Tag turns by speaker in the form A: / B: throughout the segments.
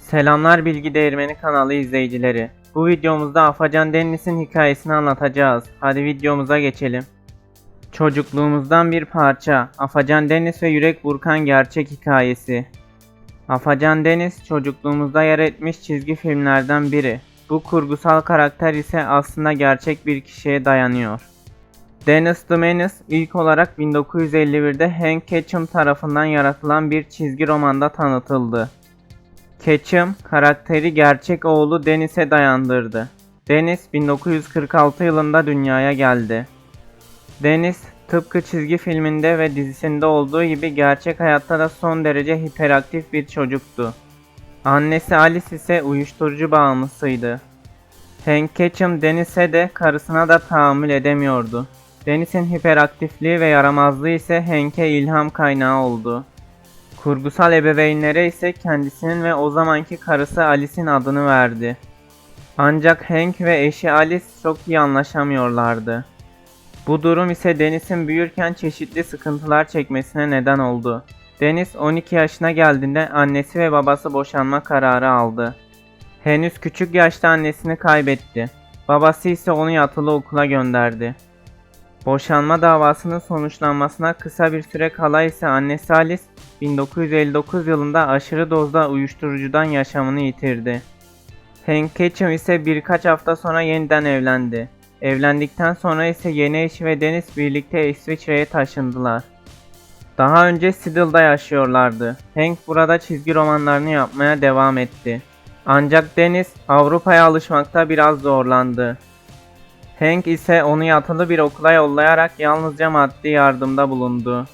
A: Selamlar Bilgi Değirmeni kanalı izleyicileri. Bu videomuzda Afacan Deniz'in hikayesini anlatacağız. Hadi videomuza geçelim. Çocukluğumuzdan bir parça. Afacan Deniz ve Yürek Burkan gerçek hikayesi. Afacan Deniz çocukluğumuzda yer etmiş çizgi filmlerden biri. Bu kurgusal karakter ise aslında gerçek bir kişiye dayanıyor. Dennis Menace ilk olarak 1951'de Hank Ketchum tarafından yaratılan bir çizgi romanda tanıtıldı. Ketchum karakteri gerçek oğlu Dennis'e dayandırdı. Dennis 1946 yılında dünyaya geldi. Dennis tıpkı çizgi filminde ve dizisinde olduğu gibi gerçek hayatta da son derece hiperaktif bir çocuktu. Annesi Alice ise uyuşturucu bağımlısıydı. Hank Ketchum Dennis'e de karısına da tahammül edemiyordu. Dennis'in hiperaktifliği ve yaramazlığı ise Hank'e ilham kaynağı oldu. Kurgusal ebeveynlere ise kendisinin ve o zamanki karısı Alice'in adını verdi. Ancak Hank ve eşi Alice çok iyi anlaşamıyorlardı. Bu durum ise Dennis'in büyürken çeşitli sıkıntılar çekmesine neden oldu. Dennis 12 yaşına geldiğinde annesi ve babası boşanma kararı aldı. Henüz küçük yaşta annesini kaybetti. Babası ise onu yatılı okula gönderdi. Boşanma davasının sonuçlanmasına kısa bir süre kala ise annesi Alice 1959 yılında aşırı dozda uyuşturucudan yaşamını yitirdi. Hank Ketchum ise birkaç hafta sonra yeniden evlendi. Evlendikten sonra ise yeni eşi ve Dennis birlikte İsviçre'ye taşındılar. Daha önce Seattle'da yaşıyorlardı. Hank burada çizgi romanlarını yapmaya devam etti. Ancak Dennis Avrupa'ya alışmakta biraz zorlandı. Hank ise onu yatılı bir okula yollayarak yalnızca maddi yardımda bulundu.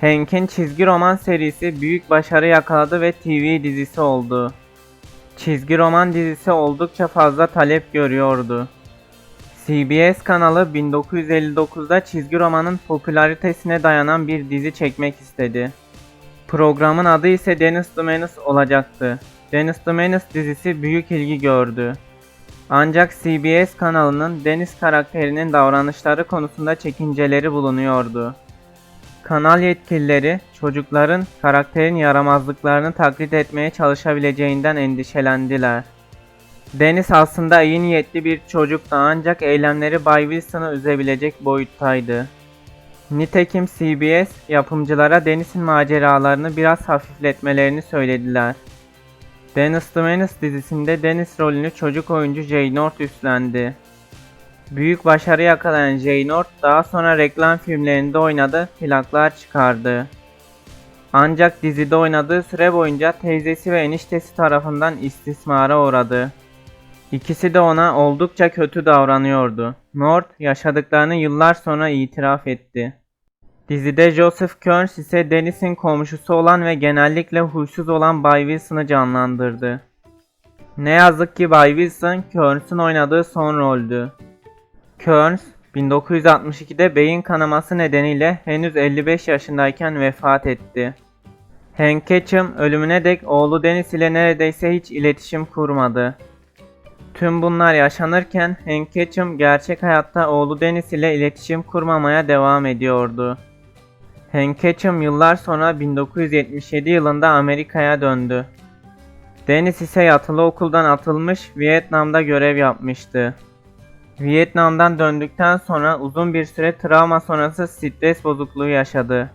A: Hank'in çizgi roman serisi büyük başarı yakaladı ve TV dizisi oldu. Çizgi roman dizisi oldukça fazla talep görüyordu. CBS kanalı 1959'da çizgi romanın popülaritesine dayanan bir dizi çekmek istedi. Programın adı ise Dennis the Menace olacaktı. Dennis the Menace dizisi büyük ilgi gördü. Ancak CBS kanalının Dennis karakterinin davranışları konusunda çekinceleri bulunuyordu. Kanal yetkilileri çocukların karakterin yaramazlıklarını taklit etmeye çalışabileceğinden endişelendiler. Dennis aslında iyi niyetli bir çocuktu ancak eylemleri Bay Wilson'ı üzebilecek boyuttaydı. Nitekim CBS yapımcılara Dennis'in maceralarını biraz hafifletmelerini söylediler. Dennis the Menace dizisinde Dennis rolünü çocuk oyuncu Jay North üstlendi. Büyük başarı yakalayan Jay North daha sonra reklam filmlerinde oynadı, plaklar çıkardı. Ancak dizide oynadığı süre boyunca teyzesi ve eniştesi tarafından istismara uğradı. İkisi de ona oldukça kötü davranıyordu. North yaşadıklarını yıllar sonra itiraf etti. Dizide Joseph Kearns ise Dennis'in komşusu olan ve genellikle huysuz olan Bay Wilson'ı canlandırdı. Ne yazık ki Bay Wilson, Kearns'ın oynadığı son roldü. Kearns, 1962'de beyin kanaması nedeniyle henüz 55 yaşındayken vefat etti. Hank Ketchum ölümüne dek oğlu Dennis ile neredeyse hiç iletişim kurmadı. Tüm bunlar yaşanırken Hank Ketchum gerçek hayatta oğlu Dennis ile iletişim kurmamaya devam ediyordu. Hank Ketchum yıllar sonra 1977 yılında Amerika'ya döndü. Dennis ise yatılı okuldan atılmış Vietnam'da görev yapmıştı. Vietnam'dan döndükten sonra uzun bir süre travma sonrası stres bozukluğu yaşadı.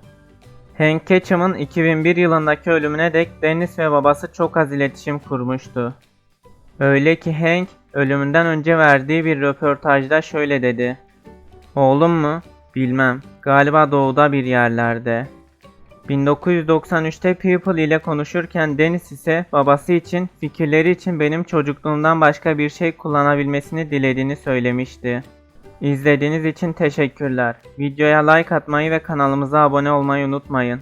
A: Hank Ketchum'un 2001 yılındaki ölümüne dek Dennis ve babası çok az iletişim kurmuştu. Öyle ki Hank ölümünden önce verdiği bir röportajda şöyle dedi. Oğlum mu? Bilmem. Galiba doğuda bir yerlerde. 1993'te People ile konuşurken Dennis ise babası için fikirleri için benim çocukluğumdan başka bir şey kullanabilmesini dilediğini söylemişti. İzlediğiniz için teşekkürler. Videoya like atmayı ve kanalımıza abone olmayı unutmayın.